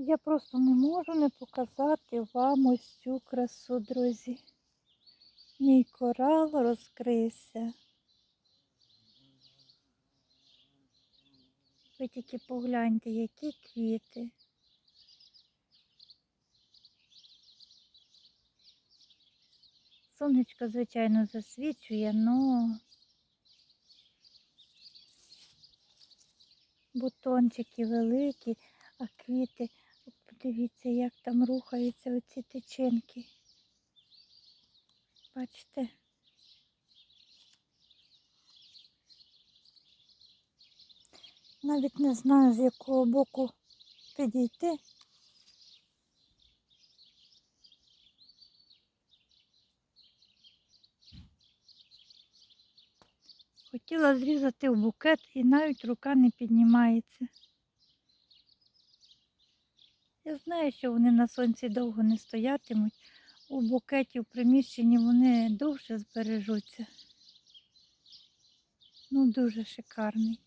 Я просто не можу не показати вам ось цю красу, друзі. Мій корал розкрився. Ви тільки погляньте, які квіти. Сонечко, звичайно, засвічує, но бутончики великі, а квіти, от подивіться, як там рухаються оці тичинки. Бачите? Навіть не знаю, з якого боку підійти. Хотіла зрізати в букет і навіть рука не піднімається. Я знаю, що вони на сонці довго не стоятимуть. У букеті в приміщенні вони довше збережуться. Ну, дуже шикарний.